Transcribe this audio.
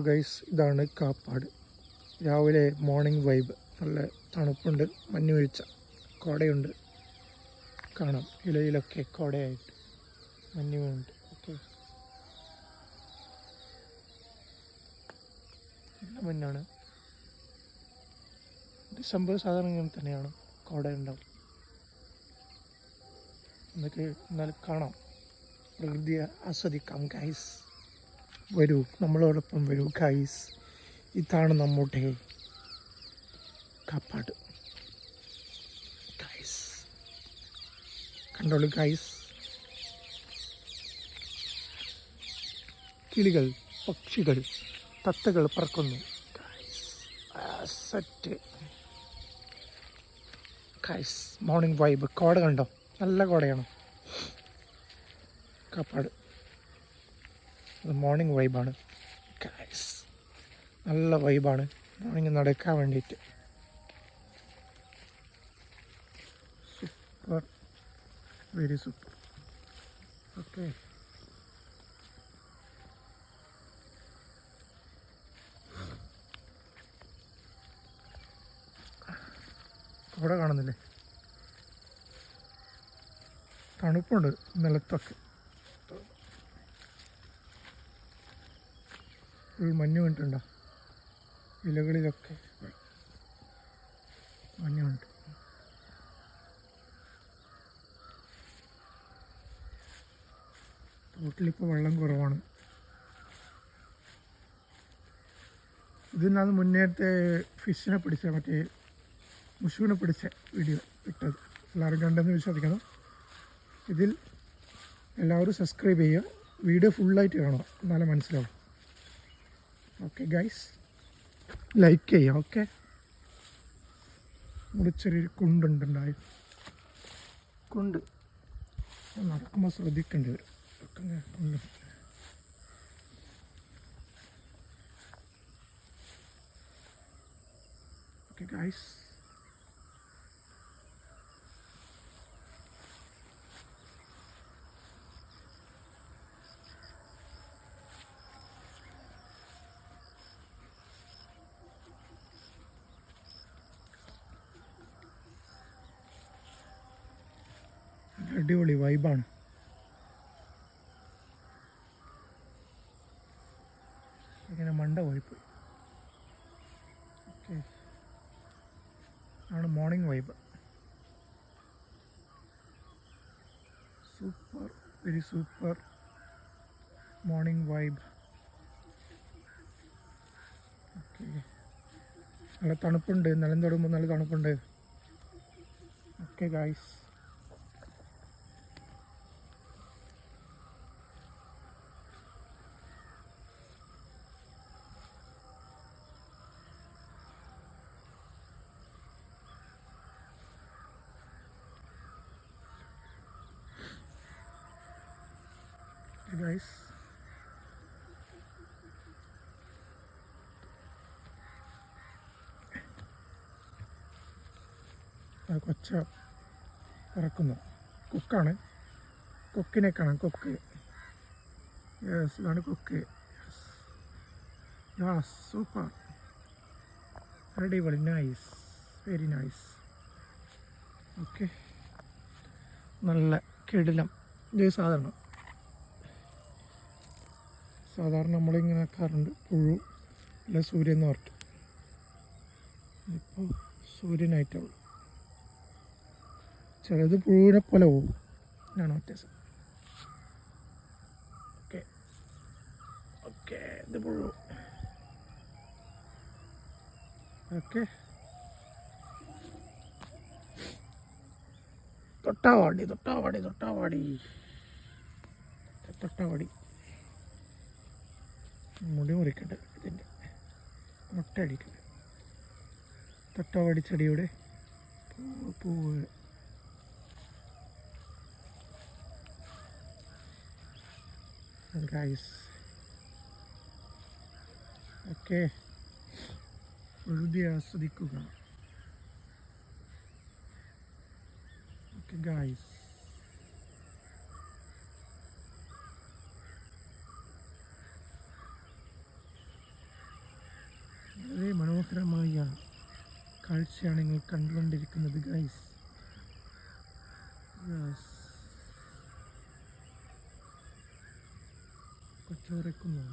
Guys ഇതാണ് കാപ്പാട്. രാവിലെ morning vibe നല്ല തണുപ്പുണ്ട് മഞ്ഞ് വീഴ്ച കോടയുണ്ട്. കാണാം. ഇലയിലൊക്കെ കോടയായിട്ട് മഞ്ഞ് വീണുണ്ട് ഓക്കെ മഞ്ഞാണ്. ഡിസംബർ സാധാരണ ഇങ്ങനെ തന്നെയാണ്. കോട ഉണ്ടാവും. എന്നൊക്കെ എന്നാൽ കാണാം. പ്രകൃതിയെ ആസ്വദിക്കാം ഗൈസ് വരൂ നമ്മളോടൊപ്പം വരൂ. ഗൈസ് ഇതാണ് നമ്മുടെ കാപ്പാട്. ഗൈസ് കണ്ടോളൂ ഗൈസ് കിളികൾ പക്ഷികൾ തത്തകൾ പറക്കുന്നു. ഗൈസ് മോർണിംഗ് വൈബ് കോട കണ്ടോ? നല്ല കോടയാണ്. കാപ്പാട്. മോർണിംഗ് വൈബാണ് നല്ല വൈബാണ് മോർണിംഗ് നടക്കാൻ വേണ്ടിയിട്ട്. സൂപ്പർ വെരി സൂപ്പർ ഓക്കെ അവിടെ കാണുന്നില്ലേ? തണുപ്പുണ്ട് നിലത്തൊക്കെ. ഫുൾ മഞ്ഞ് കണ്ടിട്ടുണ്ടോ? ഇലകളിലൊക്കെ. മഞ്ഞുണ്ട് തോട്ടിലിപ്പോൾ വെള്ളം കുറവാണ്. ഇതിന്നത് മുന്നേത്തെ ഫിഷിനെ പിടിച്ച മറ്റേ മുഷുവിനെ പിടിച്ച വീഡിയോ ഇട്ടത്. എല്ലാവരും കണ്ടെന്ന് വിശ്വസിക്കണം. ഇതിൽ എല്ലാവരും സബ്സ്ക്രൈബ് ചെയ്യുക. വീഡിയോ ഫുള്ളായിട്ട് കാണുക. എന്നാലേ മനസ്സിലാവും. ഓക്കെ ഗൈസ് ലൈക്ക് ചെയ്യാം ഓക്കെ ഇവിടെ ചെറിയൊരു കുണ്ടുണ്ടുണ്ടായി കുണ്ട്. നടക്കുമ്പോൾ ശ്രദ്ധിക്കേണ്ടി വരും. കുണ്ട്. ഓക്കെ ഗൈസ് അടിപൊളി വൈബാണ് ഇങ്ങനെ മണ്ട ഓക്കെ ആണ് morning vibe super very super morning vibe നല്ല തണുപ്പുണ്ട് നിലം തൊടുമ്പോൾ നല്ല തണുപ്പുണ്ട്. ഓക്കെ ഗായ്സ് ആ കൊച്ച ഇറക്കുന്നു. കൊക്കാണ്. കൊക്കിനെ കാണാം. കൊക്ക്. യെസ് ഇതാണ് കൊക്ക്. യെസ് സൂപ്പർ അടിപൊളി. നൈസ് വെരി നൈസ് ഓക്കെ നല്ല കിടിലം. ഇത് സാധാരണ സാധാരണ നമ്മളിങ്ങനെ ആക്കാറുണ്ട് പുഴു അല്ല സൂര്യൻ എന്ന് പറഞ്ഞിട്ട്. ഇപ്പോൾ സൂര്യനായിട്ടുള്ളൂ ചിലത് പുഴുവിനെ പോലെ പോകും. ഞാൻ വ്യത്യാസം ഓക്കെ. ഓക്കെ ഇത് പുഴു. ഓക്കെ. തൊട്ടാവാടി തൊട്ടാവാടി തൊട്ടാവാടി. തൊട്ടാവാടി. മുടി മുറിക്കട്ടെ ഇതിന്റെ മുട്ടടിക്കട്ടെ തൊട്ടവടിച്ചെടിയുടെ ചെടിയുടെ പൂവ്. പൂവ് ഗൈസ് ഓക്കെ പ്രകൃതി ആസ്വദിക്കുക ഓക്കെ ഗൈസ് കാഴ്ചയാണ് നിങ്ങൾ കണ്ടുകൊണ്ടിരിക്കുന്നത് ഗൈസ് കൊച്ചോറക്കുന്നു